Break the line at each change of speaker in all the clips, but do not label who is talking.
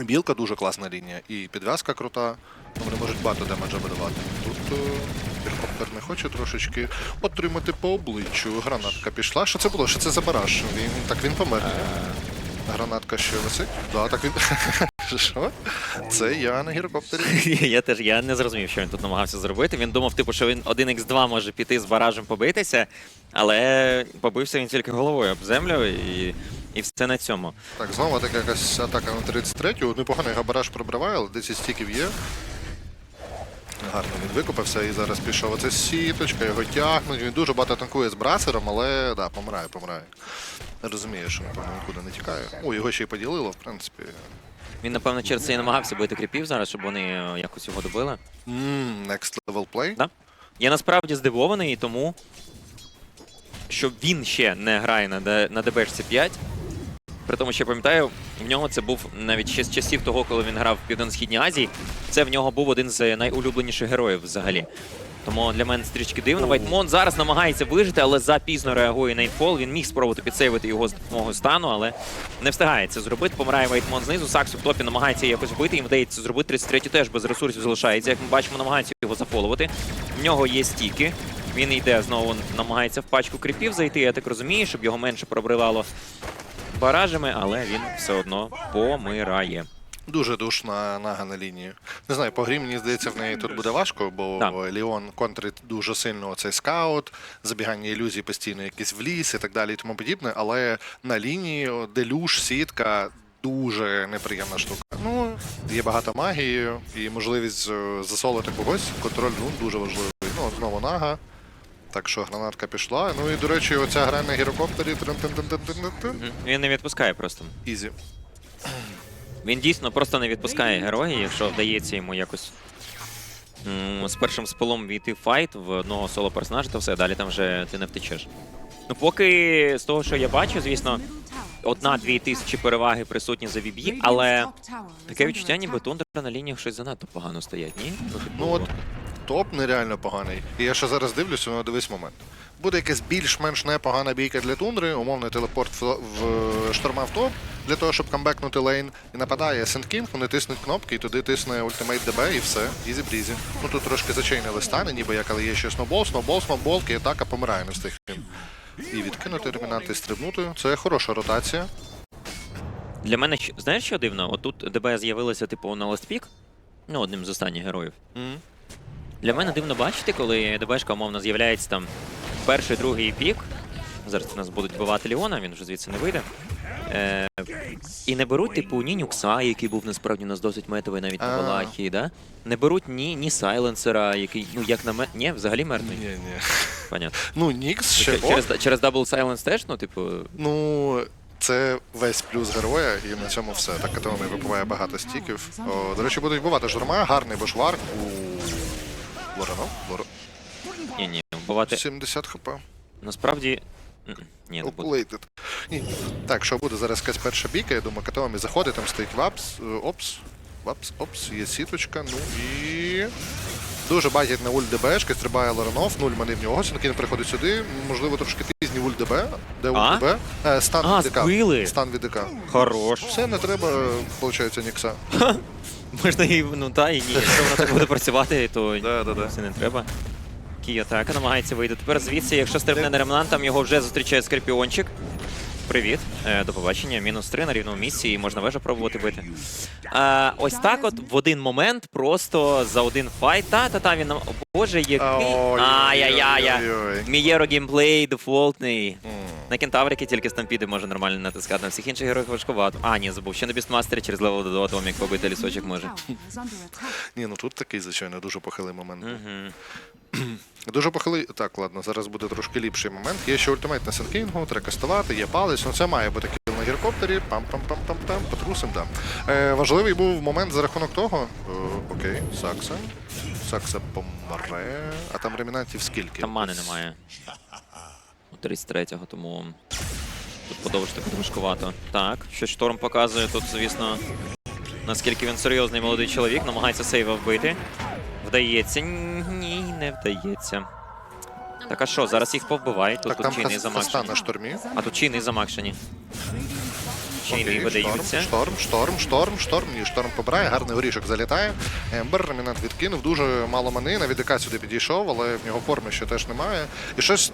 Білка дуже класна лінія. І підв'язка крута. Ну, Вони можуть багато демеджа видавати. Тут е, Гіркоптер не хоче трошечки отримати по обличчю. Гранатка пішла. Що це було? Що це за бараж? Він так він помер. Гранатка ще висить? Да, так він. Що? Це я на гірокоптері.
Я теж я не зрозумів, що він тут намагався зробити. Він думав, типу, що він 1х2 може піти з баражем побитися, але побився він тільки головою об землю і, і все на цьому.
Так, знову така якась атака на 33-ю. Непоганий габараж пробриває, але 10 стіків є. Гарно він викупився і зараз пішов. Оце сіточка, його тягнуть. Він дуже багато танкує з брасером, але да, помирає, помирає. Розуміє, що напевно нікуди не тікає. О, його ще й поділило, в принципі.
Він, напевно, через це і намагався бити кріпів зараз, щоб вони е, якось його добили.
Ммм, next level play.
Да. Я насправді здивований тому, що він ще не грає на, на ДБшці 5. При тому, що я пам'ятаю, в нього це був навіть ще з часів того, коли він грав в Південно-Східній Азії. Це в нього був один з найулюбленіших героїв взагалі. Тому для мене стрічки дивно. Вайтмон зараз намагається вижити, але запізно реагує Найтфол. Він міг спробувати підсейвити його з допомогою стану, але не встигає це зробити. Помирає Вайтмон знизу. Саксу в топі намагається якось вбити. Їм вдається це зробити. 33 теж без ресурсів залишається. Як ми бачимо, намагається його зафоловати. В нього є стіки. Він йде знову, намагається в пачку кріпів зайти. Я так розумію, щоб його менше пробривало баражами, але він все одно помирає.
Дуже душна нага на лінії. Не знаю, по грі, мені здається, в неї тут буде важко, бо
Так.
Ліон контрить дуже сильно оцей скаут, забігання ілюзій постійно якісь в ліс і так далі і тому подібне. Але на лінії делюш, сітка дуже неприємна штука. Ну, є багато магії і можливість е, засолити когось. Контроль ну, дуже важливий. Ну, знову нага. Так що гранатка пішла. Ну і, до речі, оця гра на гірокоптері.
Він не відпускає просто.
Ізі.
Він дійсно просто не відпускає героя, якщо вдається йому якось з першим спилом війти в файт в одного соло персонажа, то все, далі там вже ти не втечеш. Ну, поки з того, що я бачу, звісно, одна-дві тисячі переваги присутні за VB, але таке відчуття, ніби тундра на лініях щось занадто погано стоять, ні? Ну
от топ нереально поганий. І я ще зараз дивлюся, ну дивись момент. Буде якась більш-менш непогана бійка для тундри, умовний телепорт в, в шторма в топ для того, щоб камбекнути лейн. І нападає Сенткінг, вони тиснуть кнопки, і туди тисне ультимейт ДБ і все. Ізі брізі. Ну тут трошки зачейнили стани, ніби як, але є ще сноубол, сноубол, сноубол, і атака помирає не встиг він. І відкинути ремінант і стрибнути. Це хороша ротація.
Для мене знаєш, що дивно? Отут ДБ з'явилося, типу, на ластпік, ну, одним з останніх героїв.
Мгм.
Для мене дивно бачити, коли ДБшка умовно з'являється там перший, другий пік. Зараз у нас будуть вбивати Ліона, він вже звідси не вийде. Е, і не беруть, типу, ні Нюкса, який був насправді у нас досить метовий навіть на
А.
Валахії, да? Не беруть ні, ні Сайленсера, який, ну як на мене. Ні, взагалі мертвий.
Ні, ні.
Понятно.
Ну, Нікс ще.
Через, через Double Silence теж, ну, типу,
Ну, це весь плюс героя, і на цьому все. Так Катони випиває багато стіків. О, до речі, будуть вбивати журма, гарний бошвар. У Воронов, Воро...
ні, ні, вбивати.
70 хп.
Насправді. Ні, не буде.
Ні. Так, що буде зараз якась перша бійка, я думаю, Катомі заходить, там стоїть вапс, е, опс, вапс, опс, є сіточка, ну і. Дуже бачить на ульт ДБшки, стрибає Лоранов, нуль мани в нього, Сінкін приходить сюди, можливо, трошки пізній ульт ДБ. Де
А?
ульт ДБ? Е, стан
А,
від ДК.
збили!
Стан від ДК.
Хорош.
Все, не треба, виходить, Нікса.
Можна і, ну та і ні. Якщо воно так буде працювати, то
Да, да, да.
це не треба. Кіатака намагається вийти. Тепер звідси, якщо стрибне на ремнант, там його вже зустрічає скорпіончик. Привіт, е, до побачення. Мінус 3 на рівному місці, і можна вежу пробувати бити. Е, ось так, от в один момент, просто за один файт. Та-та-та, він нам. Боже, який. Ай-яй-яй. Мієро геймплей дефолтний. На кентаврики тільки стампіди може нормально натискати. На всіх інших героїв важкувато. А, ні, забув. Ще на бістмастері через левел до Атомік побити лісочок може.
Ні, ну тут такий, звичайно, дуже похилий момент. Дуже похилий. Так, ладно, зараз буде трошки ліпший момент. Є ще ультимейт на Сенкінгу, треба кастувати, є палець. Ну це має бути кіл на гіркоптері. Пам-пам-пам-пам-пам, потрусим, да. Е, важливий був момент за рахунок того. Е, окей, Сакса. Сакса помре. А там ремінантів скільки?
Там мани немає. У 33-го, тому тут подовжити буде. Так, що шторм показує тут, звісно, наскільки він серйозний молодий чоловік, намагається сейва вбити. Вдається. Ні, не вдається. Так а що, зараз їх повбивають, тут,
Так,
тут
там
чийний замакшені.
на.
А тут чийний замакшені. ще й не видаються.
Шторм, шторм, шторм, шторм. Ні, шторм побирає, гарний горішок залітає. Ембер, ремінант відкинув, дуже мало мани, навіть ДК сюди підійшов, але в нього форми ще теж немає. І щось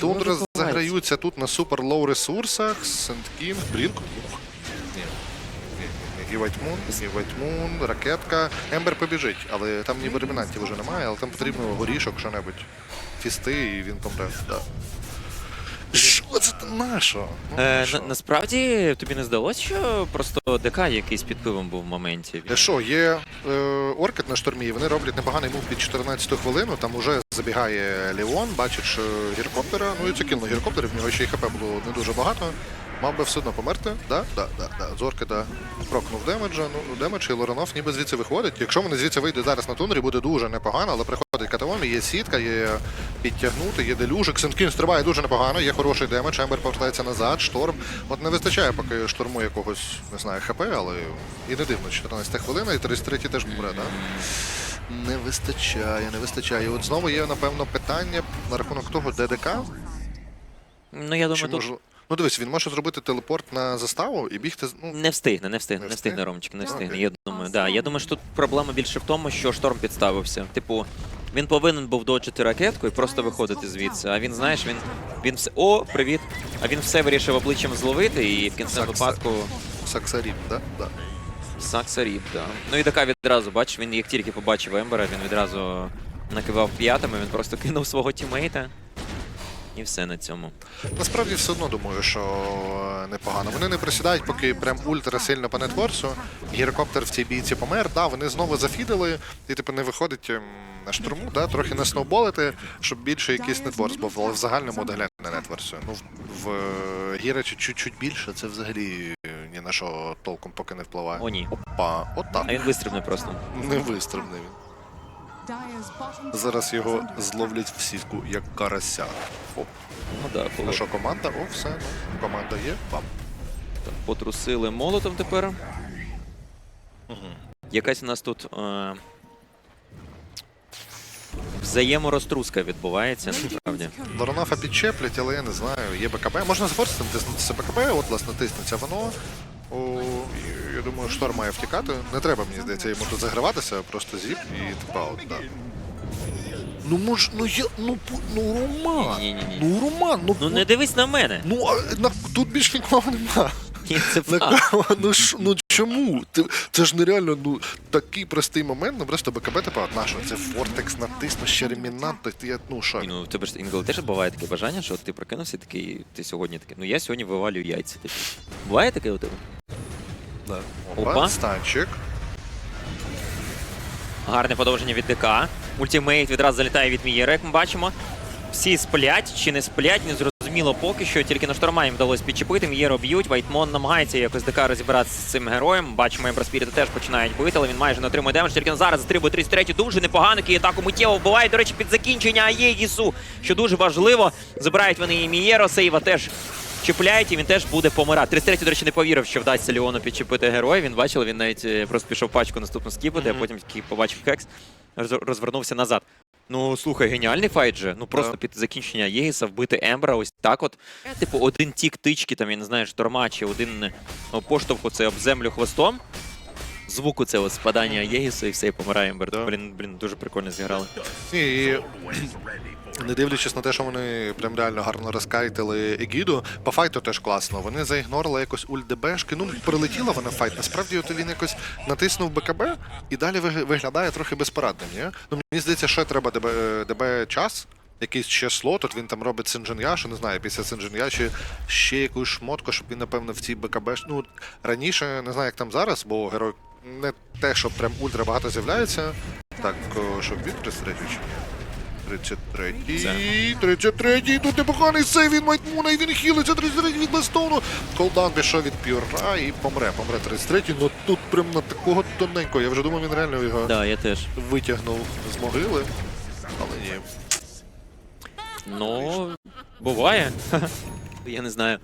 Тундра заграються тут на супер лоу ресурсах. Сенткінг, Блінк. І Вайтмун, і Вайтмун, ракетка. Ембер побіжить, але там ніби ремінантів вже немає, але там потрібно горішок, що-небудь. Фісти, і він помре. Да. Що це на що? Ну,
Е,
що?
на, насправді тобі не здалося, що просто ДК якийсь під пивом був в моменті.
Е, Що, є е, оркет на штурмі, і вони роблять непоганий мув під 14 хвилину, там уже забігає Леон, бачить що гіркоптера, ну і це кінно гіркоптери, в нього ще й хп було не дуже багато. Мав би все одно померти, да? Да, да, да. З оркета прокнув демеджа, ну демедж і Лоранов ніби звідси виходить. Якщо вони звідси вийдуть зараз на тундрі, буде дуже непогано, але приходить катавомі, є сітка, є підтягнути, є делюжик. Сенткін стрибає дуже непогано, є хороший демедж, Ембер повертається назад, шторм. От не вистачає поки шторму якогось, не знаю, ХП, але і не дивно, 14 хвилина, і 33 теж помре, так? Не вистачає, не вистачає. І от знову є, напевно, питання на рахунок того, ДДК.
Ну я думаю,
Чи
тут
може... Ну дивись, він може зробити телепорт на заставу і бігти. Ну,
не встигне, не встигне,
Не
не
встигне?
Ромчик, не встигне.
Окей.
Я думаю, да. Я думаю, що тут проблема більше в тому, що шторм підставився. Типу, він повинен був доджити ракетку і просто виходити звідси. А він, знаєш, він, він все. О, привіт! А він все вирішив обличчям зловити, і в кінцевому
Сакса.
випадку
Саксаріп, да? Да.
Сакса ріп, да. Ну і така відразу, бач, він як тільки побачив Ембера, він відразу накивав п'ятами, він просто кинув свого тімейта. І все на цьому.
Насправді все одно думаю, що е, непогано. Вони не присідають, поки прям ультра сильно по нетворсу. Гірокоптер в цій бійці помер. Да, вони знову зафідили, і типу не виходить ем, на штурму, да, трохи насноуболити, щоб більше якийсь нетворс був. Але в загальному доглянь на нетворсу. Ну, в, в е, Гірачі чуть-чуть більше, це взагалі е, ні на що толком поки не впливає.
О, ні.
Опа, отак.
А він вистрибне просто.
Не вистрибне він. Зараз його зловлять в сітку, як карася. Оп.
Ну да,
Ну
було.
що, команда? О, все, ну, команда є. Бам.
Так, Потрусили молотом тепер. Якась у нас тут. Е... Взаєморозтруска відбувається, насправді.
Лоронафа підчеплять, але я не знаю. Є БКБ. Можна зафорсити натиснутися БКБ, от власне тиснеться воно. О, я думаю, шторм має втікати. Не треба, мені здається, йому тут заграватися, просто зіп і типа от, да. Ну мож, ну я, ну, ну Роман.
Ні-ні-ні.
Ну Роман, ну,
Ну не дивись на мене!
ну а, на, тут більш нікого нема.
Ні, це факт.
Ну, ш, ну чому? Ти, це ж нереально, ну такий простий момент, ну просто БКБ типа, от нащо? Це Фортекс натисну ще ремінант, то я, ну що?
Ну, в тебе ж інколи теж буває таке бажання, що ти прокинувся такий, ти сьогодні такий, ну я сьогодні вивалюю яйця. Типу. Буває таке у тебе?
Да.
Опа.
Опа, станчик.
Гарне подовження від ДК. Ультимейт відразу залітає від Мієра, як ми бачимо. Всі сплять чи не сплять, не зрозуміло поки що. Тільки на шторма їм вдалося підчепити. Мієро б'ють. Вайтмон намагається якось ДК розібратися з цим героєм. Бачимо, Ембраспіріта теж починають бити, але він майже не отримує демедж. Тільки зараз застрибує 33 дуже непогано. Київ атаку миттєво вбиває. До речі, під закінчення Аєгісу, що дуже важливо. Забирають вони і Мієро. Сейва теж чіпляють, і він теж буде помирати. 33 до речі, не повірив, що вдасться Леону підчепити героя. Він бачив, він навіть е, просто пішов пачку наступну скіпати, а потім побачив хекс, розвернувся назад. Ну слухай, геніальний файт же. Ну просто під закінчення Єгіса вбити Ембра, ось так от. Типу, один тік тички, там, я не знаю, шторма, чи один е, ну, поштовху це об землю хвостом. Звуку от спадання Єгіса і все, і помирає Ембер.
Да.
Блін, блін, дуже прикольно зіграли.
І не дивлячись на те, що вони прям реально гарно розкайтили Егіду, по файту теж класно. Вони заігнорили якось ульт ДБшки. Ну, прилетіла вона в файт. Насправді от він якось натиснув БКБ і далі виглядає трохи безпорадним. Ні? Ну, мені здається, ще треба ДБ, ДБ час. Якийсь ще слот, от він там робить Синджин'я, що не знаю, після Синджин'я чи ще якусь шмотку, щоб він, напевно, в цій БКБ. Ну, раніше, не знаю, як там зараз, бо герой не те, що прям ультра багато з'являється. Так, о, що від 33 чи ні? 33-й, 33-й, тут непоганий сейв від Майтмуна, і він хілиться, 33-й від Бастону. Колдан пішов від Пюра і помре, помре 33-й, ну тут прям на такого тоненького, я вже думав, він реально його
Да, я теж.
витягнув з могили, але ні.
Ну, буває. Я не знаю.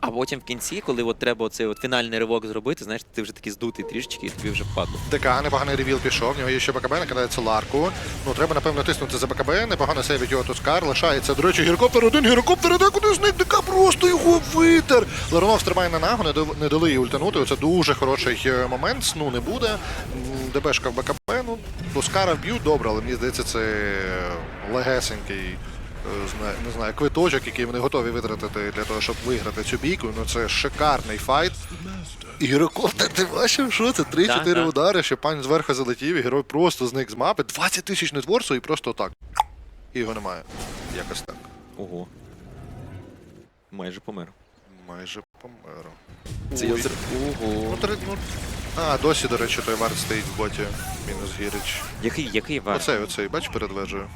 А потім в кінці, коли от треба оцей от фінальний ривок зробити, знаєш, ти вже такий здутий трішечки, і тобі вже впадло.
ДК, непоганий ревіл пішов, в нього є ще БКБ, накидає Соларку. Ну, треба, напевно, тиснути за БКБ, непогано сейвить його Тускар, лишається, до речі, гіркоптер один, гіркоптер іде куди зник, ДК просто його витер. Леронов стрибає на нагу, не, дали їй ультанути, це дуже хороший е, момент, сну не буде. ДБшка в БКБ, ну, Тускара вб'ють, добре, але мені здається, це легесенький. Не знаю, квиточок, який вони готові витратити для того, щоб виграти цю бійку. Ну це шикарний файт. І Гірокоптер, ти бачив, що це? 3-4
Да, да.
удари, ще пань зверху залетів, і герой просто зник з мапи. 20 тисяч нетворсу і просто так. І його немає. Якось так.
Ого. Майже помер.
Майже помер.
Це я зр-
Ну, три- ну, А, досі, до речі, той варт стоїть в боті. Мінус Гірич.
Який, який вар?
Оцей, оцей, бач перед вежею.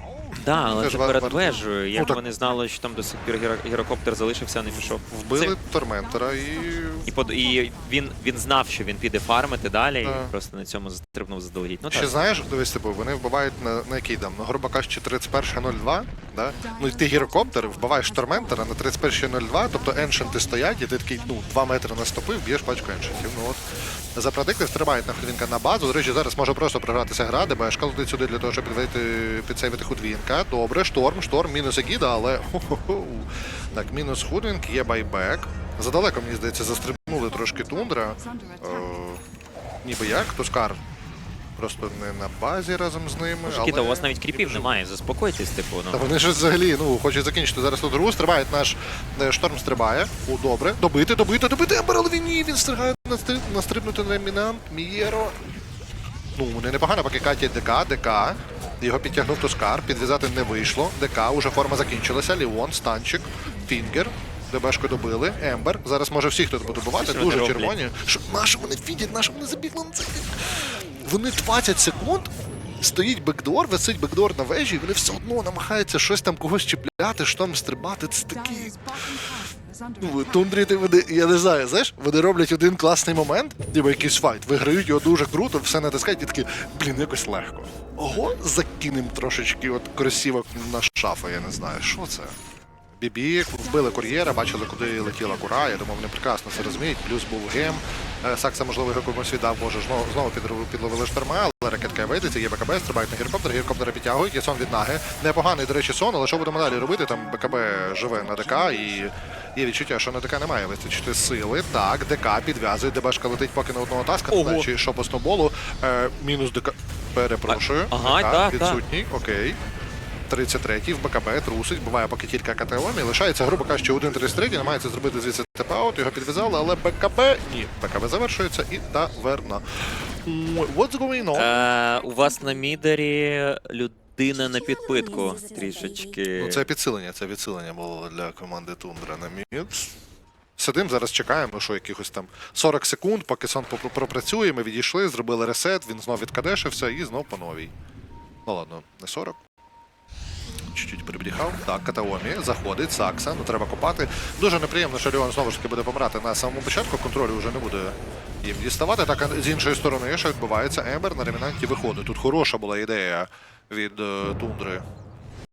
Да, але
Теж
це
вар-
перед
вар-
вежею. Як
Ну, так-
вони знали, що там до сих пір гіро- гірокоптер залишився, не пішов.
Вбили
Це-
Торментора і.
І, под... і він, він знав, що він піде фармити далі,
Так.
і просто на цьому застрибнув заздалегідь. Ну
Ще
так.
знаєш, дивись, типу, вони вбивають на, на який там, ну, грубо кажучи, 31.02, да? Ну і ти гірокоптер, вбиваєш Торментора на 31.02, тобто еншенти стоять, і ти такий, ну, 2 метри наступив, б'єш пачку еншентів. Ну от. За продикти стрибають на хвилинка на базу. До речі, зараз може просто програтися гра, де БШК летить сюди для того, щоб підвити, підсейвити худвінка. Добре, шторм, шторм, мінус Егіда, але хо-хо-хо. Так, мінус худвінк, є байбек. Задалеко, мені здається, застрибнули трошки тундра. Е, ніби як, Тускар просто не на базі разом з ними.
Мужики, та у вас навіть кріпів немає, заспокойтесь, типу,
Та
ну.
вони ж взагалі ну, хочуть закінчити зараз тут гру. Стрибають наш е, шторм стрибає. О, добре. Добити, добити, добити. Ембер, він ні, він настри- настрибнути на Мінант. Мієро. Ну, вони непогано, поки катять ДК, ДК. Його підтягнув Тускар, підв'язати не вийшло. ДК, уже форма закінчилася. Ліон, станчик, Фінгер. ДБшку добили. Ембер. Зараз може всіх тут буде добивати. Дуже червоні. Що, нащо вони фідять, нащо вони забігли на це? Вони 20 секунд. Стоїть бекдор, висить бекдор на вежі, і вони все одно намагаються щось там когось чіпляти, що там стрибати. Це такі. Ну, Тундрі, ти вони, я не знаю, знаєш, вони роблять один класний момент, ніби якийсь файт, виграють його дуже круто, все натискають і такі, блін, якось легко. Ого, закинем трошечки от кросівок на шафу, я не знаю, що це. Бібі вбили кур'єра, бачили, куди летіла кура. Я думаю, вони прекрасно це розуміють. Плюс був гем. Е, Сакса, можливо, його комусь віддав, може, знову, підловили шторма, але ракетка вийдеться, є БКБ, стрибають на гіркоптер, гіркоптера підтягують, є сон від наги. Непоганий, до речі, сон, але що будемо далі робити? Там БКБ живе на ДК і є відчуття, що на ДК немає вистачити сили. Так, ДК підв'язує, ДБшка летить поки на одного таска, не знаю, чи що по сноуболу. Е, мінус ДК. Перепрошую.
Ага,
ДК відсутній, окей. 33-й в БКБ трусить, буває поки тільки КТОМ, і лишається, грубо кажучи, 1-33, намагається зробити звідси тепаут, його підв'язали, але БКБ ні. БКБ завершується і таверна. What's going on?
Е, у вас на мідері людина на підпитку трішечки.
Ну, це підсилення, це відсилення було для команди Тундра на мід. Сидим, зараз чекаємо, що якихось там 40 секунд, поки сон пропрацює, ми відійшли, зробили ресет, він знов відкадешився і знов по новій. Ну ладно, не 40. Чуть-чуть прибріхав. Так, Катаомі заходить, Сакса, ну треба копати. Дуже неприємно, що Леон знову ж таки буде помирати на самому початку. Контролю вже не буде їм діставати. Так, з іншої сторони, що відбувається, Ембер на ремінанті виходить. Тут хороша була ідея від е, Тундри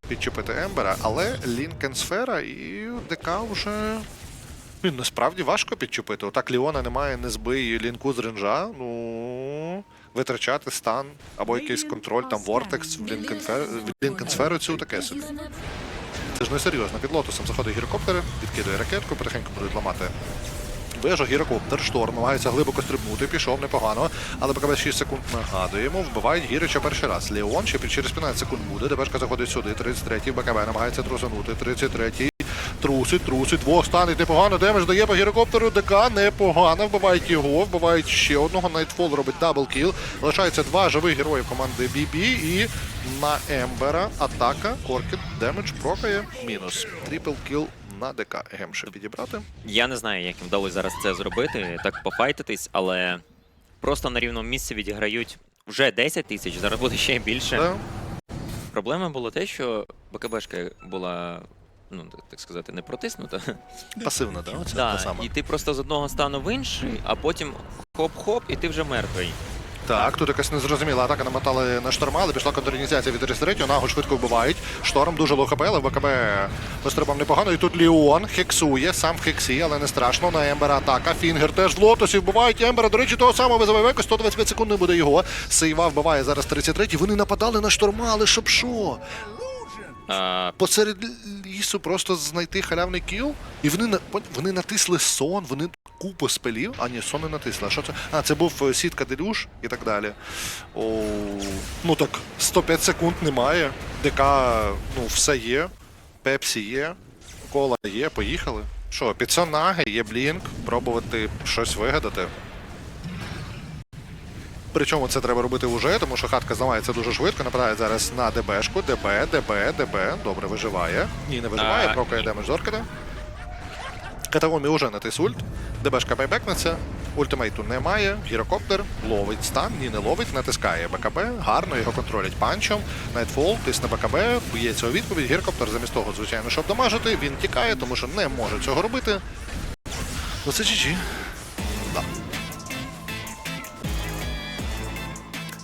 підчепити Ембера, але Лінкенсфера і ДК вже. Він насправді важко підчепити. Отак Ліона немає, не збий лінку з ренжа. Ну. Витрачати стан або якийсь контроль, там Вортекс в Лінкенсферу цю таке собі. Це ж не серйозно. Під лотосом заходить гірокоптер, відкидує ракетку, потихеньку будуть ламати вежу, гірокоптер, шторм, намагається глибоко стрибнути, пішов непогано, але БКБ 6 секунд нагадуємо, вбивають Гірича перший раз. Леон ще під- через 15 секунд буде, ДБшка заходить сюди, 33-й, БКБ намагається трусанути, 33-й, трусить, трусить, двох станить непогано, демедж дає по гірокоптеру, ДК непогано, вбивають його, вбивають ще одного, Найтфол робить даблкіл, лишається два живих героїв команди BB і на Ембера атака, Коркіт, демедж прокає, мінус, трипл кіл на ДК, гем ще підібрати.
Я не знаю, як їм вдалося зараз це зробити, так пофайтитись, але просто на рівному місці відіграють вже 10 тисяч, зараз буде ще більше.
Да?
Проблема було те, що БКБшка була, ну так- так сказати, не протиснута.
Пасивна, да? Оце та
і ти просто з одного стану в інший, а потім хоп-хоп, і ти вже мертвий.
Так, тут якась незрозуміла атака намотали на шторма, але пішла контрініціація від 33 Нагу швидко вбивають. Шторм дуже лоу хп, але в БКБ пострибав непогано. І тут Ліон хексує, сам в хексі, але не страшно. На Ембера атака. Фінгер теж в лотосі вбивають Ембера. До речі, того самого визиває Веко, 125 секунд не буде його. Сейва вбиває зараз 33 Вони нападали на шторма, але щоб що? Посеред лісу просто знайти халявний кіл, і вони вони натисли сон, вони купу спелів. А ні, сон не натисли. А що це? А, це був е, сітка делюш і так далі. О, ну так, 105 секунд немає. ДК, ну, все є. Пепсі є, кола є, поїхали. Що, під наги, є блінк, пробувати щось вигадати. Причому це треба робити вже, тому що хатка зламається дуже швидко. Нападає зараз на ДБшку. ДБ, ДБ, ДБ. Добре, виживає. Ні, не виживає,
А,
прокає демедж з Оркіда. Катагомі вже натис ульт. ДБшка байбекнеться. Ультимейту немає. Гірокоптер ловить стан, ні, не ловить, натискає БКБ. Гарно його контролять панчом. Найтфол, тисне БКБ, б'ється у відповідь. Гірокоптер замість того, звичайно, щоб дамажити, він тікає, тому що не може цього робити. Ну це GG.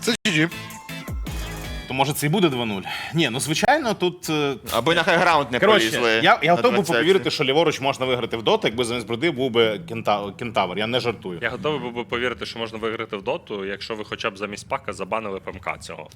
Це GG.
То може це і буде 2-0? Ні, ну звичайно, тут. е,
Або на хайграунд не
Коротше,
полізли.
я, я
на
готов був
20.
повірити, що ліворуч можна виграти в доту, якби замість броди був би кента, кентавр. Я не жартую.
Я готовий був би повірити, що можна виграти в доту, якщо ви хоча б замість пака забанили ПМК цього.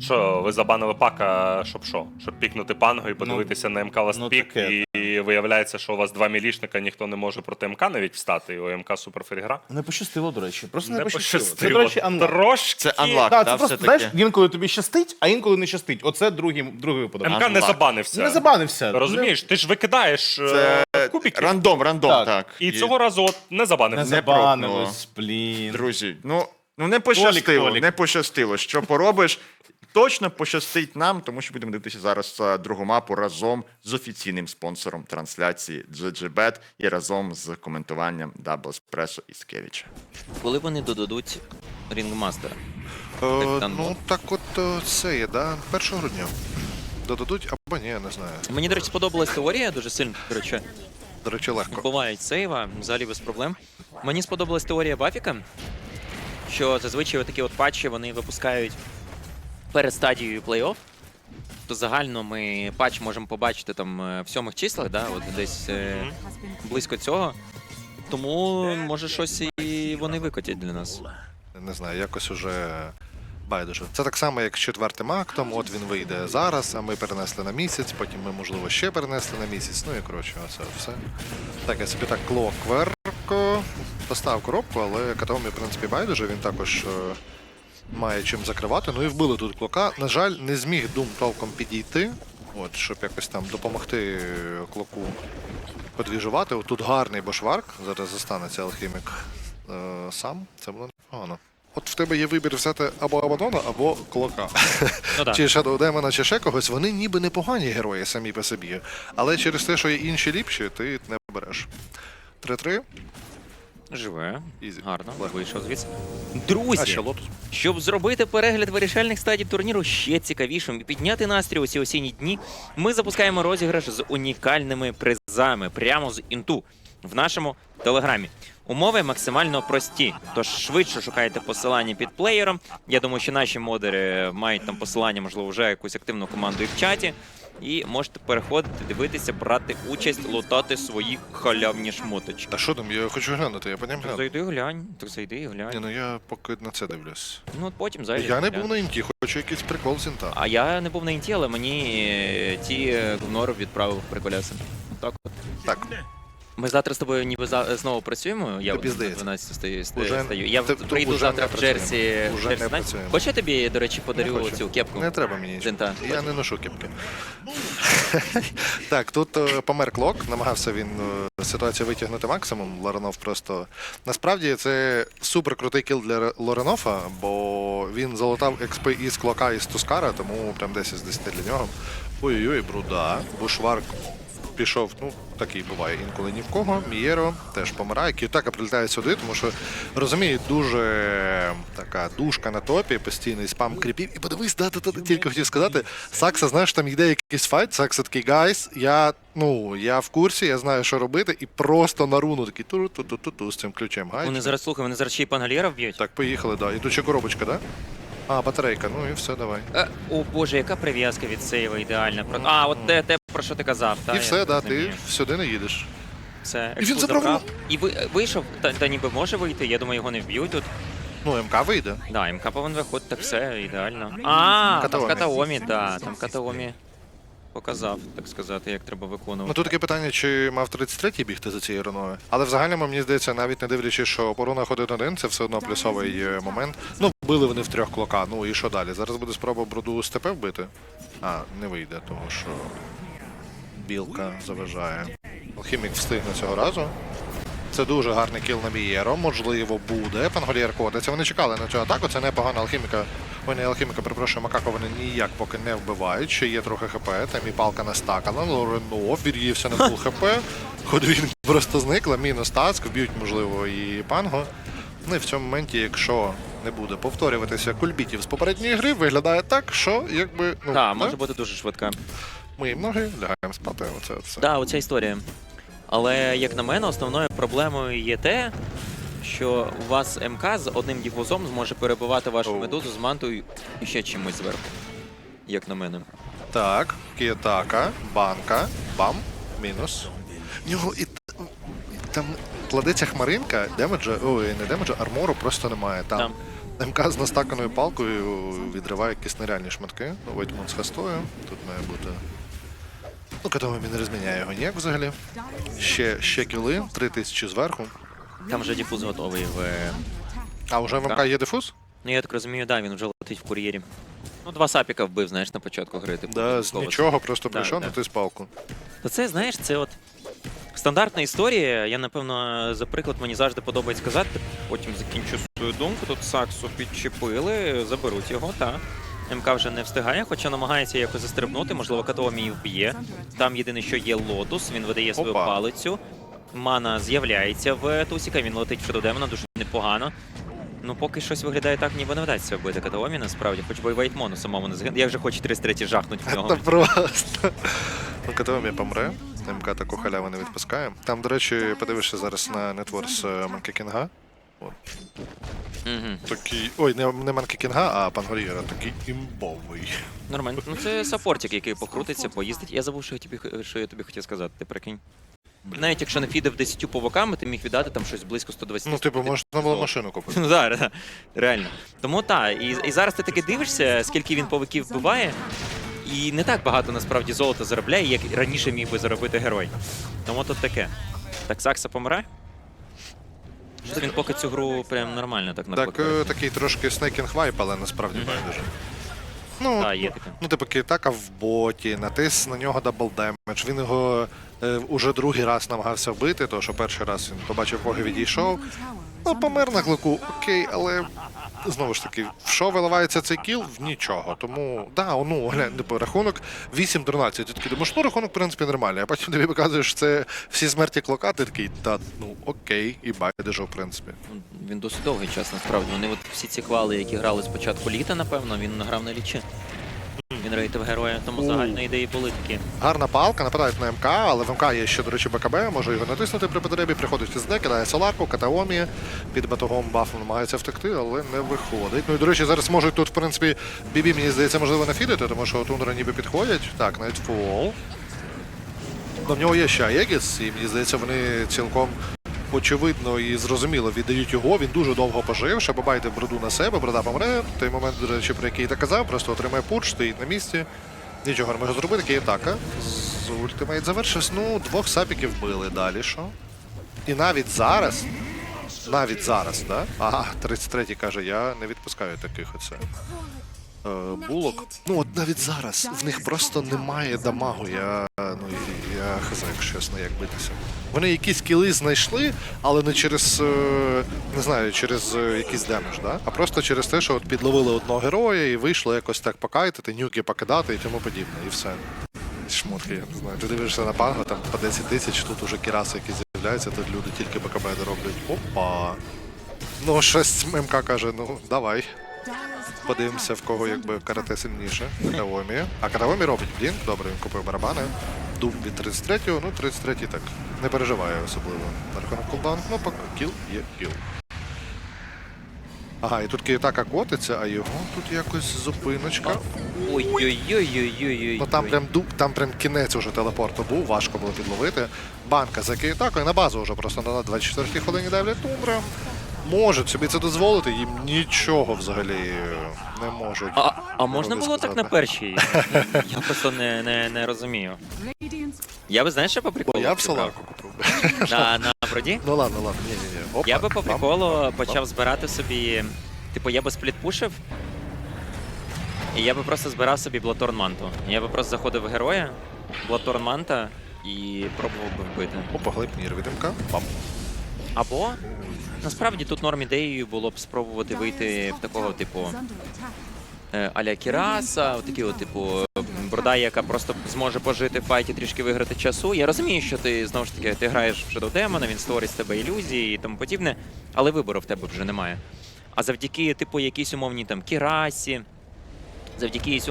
Що, ви забанили пака, щоб що? Щоб пікнути панго і подивитися на МК Last
ну,
Pick,
таке.
і, і виявляється, що у вас два мілішника, ніхто не може проти МК навіть встати, і у МК суперфрігра.
Не пощастило, до речі. Просто не,
Не
пощастило. Це, до речі, анлак.
Трошки.
Це анлак,
Так,
да,
це просто,
все-таки.
знаєш, інколи тобі щастить, а інколи не щастить. Оце другий, другий випадок.
МК не
Анлак.
забанився.
Не забанився.
Розумієш, ти ж викидаєш
Це
е, кубики.
рандом, рандом,
Так.
так.
І цього разу от не
Не
забанився.
Не
забанилось, блін.
Друзі, ну, ну не пощастило,
Толік.
не пощастило. Що поробиш? Точно пощастить нам, тому що будемо дивитися зараз е, другу мапу разом з офіційним спонсором трансляції GGBet і разом з коментуванням Дабл Еспресо і Скевіча.
коли вони додадуть Рінгмастера?
Е, ну так от е, це є, да? 1 грудня. Додадуть або ні, я не знаю.
Мені, до речі, сподобалась теорія дуже сильно. До речі,
До речі, легко.
бувають сейва, взагалі без проблем. Мені сподобалась теорія Бафіка, що зазвичай такі от патчі вони випускають перед стадією плей-офф. То загально ми патч можемо побачити там е, в сьомих числах, да, от десь е, близько цього. Тому може щось і вони викотять для нас.
Не знаю, якось уже байдуже. Це так само, як з четвертим актом. От він вийде зараз, а ми перенесли на місяць, потім ми, можливо, ще перенесли на місяць. Ну і коротше, оце все. Так, я собі так клокверк поставив коробку, але Катаомі, в принципі, байдуже. Він також е, має чим закривати. Ну і вбили тут клока. На жаль, не зміг Дум толком підійти, от, щоб якось там допомогти клоку подвіжувати. От тут гарний бошварк. Зараз застанеться алхімік е, сам. Це було непогано. От в тебе є вибір взяти або Абадона, або Клока.
Ну.
Чи Shadow Demon, чи ще когось. Вони ніби непогані герої самі по собі. Але через те, що є інші ліпші, ти не береш. 3-3.
Живе.
Ізі.
Гарно. Вийшов звідси.
А
Друзі,
ще лотус.
Щоб зробити перегляд вирішальних стадій турніру ще цікавішим і підняти настрій у ці осінні дні, ми запускаємо розіграш з унікальними призами прямо з інту в нашому телеграмі. Умови максимально прості, тож швидше шукайте посилання під плеєром. Я думаю, що наші модери мають там посилання, можливо, вже якусь активну команду і в чаті. І можете переходити, дивитися, брати участь, лутати свої халявні шмоточки.
Та що там? Я хочу глянути, я
потім
гляну.
зайди глянь, так зайди і
Ні, ну я поки на це дивлюсь.
Ну от потім зайди.
Я не
глянь.
був на інті, хочу якийсь прикол з інта.
А я не був на інті, але мені е, ті е, Гнор відправив приколяси. Так от.
Так,
Ми завтра з тобою ніби за... знову працюємо. Я
Тобі
от
здається.
12 стою.
Уже-
стою. Я
Ти-
прийду
уже
завтра
не
в Джерсі.
Уже
Джерсі
не працюємо.
Хоч я тобі, до речі, подарю
хочу.
цю кепку.
не треба мені нічого.
Зінта.
Я не ношу кепки. так, тут е, помер клок, намагався він е, ситуацію витягнути максимум. Лоренов просто. Насправді це супер крутий кіл для Ре- Лоренофа, бо він залутав експи із клока і з Тускара, тому прям 10 з 10 для нього. Ой-ой-ой, бруда. Бушварк пішов, ну, такий буває інколи ні в кого. Мієро теж помирає. Кіотака прилітає сюди, тому що розуміє, дуже така душка на топі, постійний спам кріпів. І подивись, да, да, да, тільки хотів сказати, Сакса, знаєш, там йде якийсь файт, Сакса такий гайс, я, ну, я в курсі, я знаю, що робити, і просто на руну такий ту-ту-ту-ту-ту з цим ключем. Гайс.
Вони зараз слухай, вони зараз ще й пангалєра вб'ють.
Так, поїхали, да. І тут ще коробочка, да? А, батарейка, ну і все, давай.
Е, о боже, яка прив'язка від сейва ідеальна. Про... А, от те, те, про що ти казав. Та,
і
я
все, да, ти
розумію.
сюди не їдеш.
Все,
І він забрав
забрав. І ви, вийшов, та, та ніби може вийти, я думаю, його не вб'ють тут.
Ну, МК вийде.
Да, МК повинен виходити, так все, ідеально. А, там
Катаомі.
Катаомі, да, там Катаомі показав, так сказати, як треба виконувати.
Ну тут таке питання, чи мав 33-й бігти за цією руною. Але в загальному, мені здається, навіть не дивлячись, що оборона ходить один, це все одно плюсовий е, момент. Ну, били вони в трьох клока, ну і що далі? Зараз буде спроба бруду з ТП вбити. А, не вийде, тому що білка заважає. Алхімік встигне цього разу. Це дуже гарний кіл на Бієро. Можливо, буде. Панголієр котиться. Вони чекали на цю атаку. Це непогана алхіміка. Ой, не алхіміка, перепрошую, Макако вони ніяк поки не вбивають. Ще є трохи хп. Там і палка настакана. Лорено від'ївся на фул хп. Ходвін просто зникла. Мінус таск. Вб'ють, можливо, і панго. Ну і в цьому моменті, якщо не буде повторюватися кульбітів з попередньої гри, виглядає так, що якби. Ну,
Так, може бути дуже швидка.
Ми ноги лягаємо спати. Оце, оце.
Да, оця історія. Але, як на мене, основною проблемою є те, що у вас МК з одним діфузом зможе перебивати вашу
Оу.
медузу з мантою і ще чимось зверху. Як на мене.
Так, кієтака, банка, бам, мінус. В нього і, т- і там кладеться хмаринка, демеджа, ой, не демеджа, армору просто немає. Там МК з настаканою палкою відриває якісь нереальні шматки. Ну, Войтмун з хастою. Тут має бути. Ну, Катомі не розміняє його ніяк взагалі. Ще, ще кіли, 3000 зверху.
Там вже діфуз готовий в. е,
А вже в МК є дефуз?
Ну, я так розумію, да, він вже летить в кур'єрі. Ну, два сапіка вбив, знаєш, на початку гри. Типу,
Да, з нічого, просто
Да,
прийшов
да.
натис палку.
То це, знаєш, це от стандартна історія. Я, напевно, за приклад мені завжди подобається казати. Потім закінчу свою думку. Тут Саксу підчепили, заберуть його, та. МК вже не встигає, хоча намагається якось застрибнути, можливо, Катомі і вб'є. Там єдине, що є лотус, він видає свою
Опа.
палицю. Мана з'являється в Тусіка, він летить в демона дуже непогано. Ну, поки щось виглядає так, ніби не вдасться вбити Катаомі, насправді, хоч би і Вайтмону самому не згин. Я вже хочу 33 жахнуть в нього.
Та просто. Ну, помре. МК таку халяву не відпускає. Там, до речі, подивишся зараз на нетворс Манкі Кінга.
Угу.
Такий. Ой, не, не Манкі Кінга, а Пангорієра, такий імбовий.
Нормально. Ну це саппортик, який покрутиться, поїздить. Я забув, що я тобі що я тобі хотів сказати, ти прикинь. Навіть якщо не фідив 10 повоками, ти міг віддати там щось близько 120.
Ну, типу, можна було машину купити.
Ну так, да, реально. Тому так, і, і зараз ти таки дивишся, скільки він повиків вбиває, і не так багато насправді золота заробляє, як раніше міг би заробити герой. Тому тут таке. Так, Сакса помре? Що він поки цю гру прям нормально так
Так, е, такий трошки снейкінг вайп, але насправді байдуже. Ну,
Так, є таке.
ну, типу, Кітака в боті, натис на нього дабл демедж. Він його е, уже другий раз намагався вбити, тому що перший раз він побачив кого відійшов. Ну, помер на клику, окей, але знову ж таки, в що виливається цей кіл? В нічого. Тому, да, ну, глянь, типу, рахунок 8-13. Ти такий думаєш, ну рахунок, в принципі, нормальний. А потім тобі показуєш, що це всі смерті клока, ти такий, та ну окей, і байдуже, в принципі.
Він досить довгий час, насправді. Вони от всі ці квали, які грали з початку літа, напевно, він грав на лічі. Він рейтив героя, тому загальні ідеї були.
Гарна палка, нападають на МК, але в МК є ще, до речі, БКБ, може його натиснути при потребі, приходить СД, кидає соларку, катаомі, під батогом бафом намагається втекти, але не виходить. Ну і, до речі, зараз можуть тут, в принципі, Бібі, мені здається, можливо, нафідити, тому що тундра ніби підходять. Так, навіть фол. В нього є ще Аєгіс, і мені здається, вони цілком очевидно і зрозуміло віддають його. Він дуже довго пожив, щоб бабайте броду на себе, брода помре. Той момент, до речі, про який я казав, просто отримає пуч, стоїть на місці. Нічого не може зробити, Києтака. З ультимейт завершився. Ну, двох сапіків били далі, що? І навіть зараз, навіть зараз, да? Ага, 33-й каже, я не відпускаю таких оце. Е, булок. Ну от навіть зараз в них просто немає дамагу. Я ну я хз, якщо чесно, як битися. Вони якісь кіли знайшли, але не через е, не знаю, через е, якийсь демедж, да? а просто через те, що от підловили одного героя і вийшло якось так покайтити, нюки покидати і тому подібне, і все. шмотки, я не знаю. Ти дивишся на панго, там по 10 тисяч, тут уже кіраси, які з'являються, тут люди тільки БКБ роблять. Опа. Ну, щось МК каже, ну давай. Подивимося, в кого якби карате сильніше. Катавомі. А Катавомі робить блін. Добре, він купив барабани. Дум від 33-го, ну 33-й так. Не переживаю особливо. На рахунок кулдаун, ну поки кіл є кіл. Ага, і тут Київтака котиться, а його тут якось зупиночка.
Ой-ой-ой-ой-ой.
Ну там прям дуб, там прям кінець уже телепорту був, важко було підловити. Банка за Київтакою на базу вже просто на 24-й хвилині давлять тундра. Можуть собі це дозволити, їм нічого взагалі не можуть.
А, а можна було так на першій? Я просто не, не, не розумію. Я би, знаєш, що по приколу?
Я б салаку купив.
На, на броді?
Ну ладно, ладно, ні, ні, ні. Опа,
Я би по приколу
бам,
почав
бам.
збирати собі. Типу, я би сплітпушив. І я би просто збирав собі Блаторн Манту. Я би просто заходив в героя, Блаторн Манта і пробував би вбити.
Опа, глибнір відимка. Бам.
Або насправді тут норм ідеєю було б спробувати вийти в такого, типу, е, аля Кіраса, от такі, от, типу, брода, яка просто зможе пожити в файті, трішки виграти часу. Я розумію, що ти знову ж таки ти граєш в Shadow Demon, він створить з тебе ілюзії і тому подібне, але вибору в тебе вже немає. А завдяки, типу, якійсь умовній там Кірасі, завдяки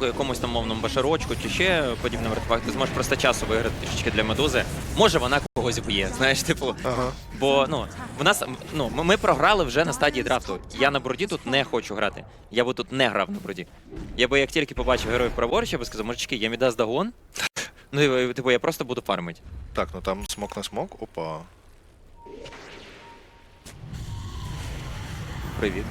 якомусь там мовному башарочку чи ще подібним артефакту, ти зможеш просто часу виграти трішечки для медузи. Може вона когось вб'є, знаєш, типу.
Ага.
Бо ну в нас ну ми- програли вже на стадії драфту. Я на броді тут не хочу грати. Я би тут не грав на броді. Я би як тільки побачив героїв праворуч, я би сказав, мужички, я мідас дагон. Ну типу, я просто буду фармити.
Так, ну там смок на смок. Опа.
Привіт.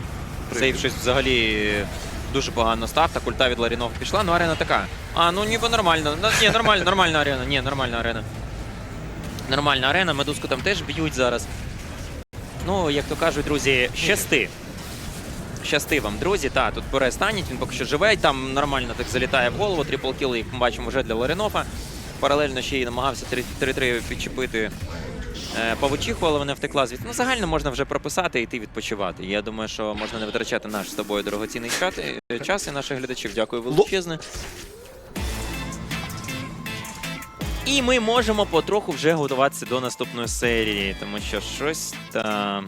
Сейв щось взагалі дуже погано став, так ульта від Ларінова пішла, ну арена така. А, ну ніби нормально. Ну, ні, нормально, нормальна арена. Ні, нормальна арена. Нормальна арена, медузку там теж б'ють зараз. Ну, як то кажуть, друзі, щасти. Щасти вам, друзі. Та, тут бере станіть, він поки що живе, там нормально так залітає в голову. Трипл кіл, як ми бачимо, вже для Ларінова. Паралельно ще й намагався 3-3 підчепити Павучиху, але вона втекла звідти. Ну, загально можна вже прописати і йти відпочивати. Я думаю, що можна не витрачати наш з тобою дорогоцінний е, час і наших глядачів. Дякую величезне. І ми можемо потроху вже готуватися до наступної серії, тому що щось там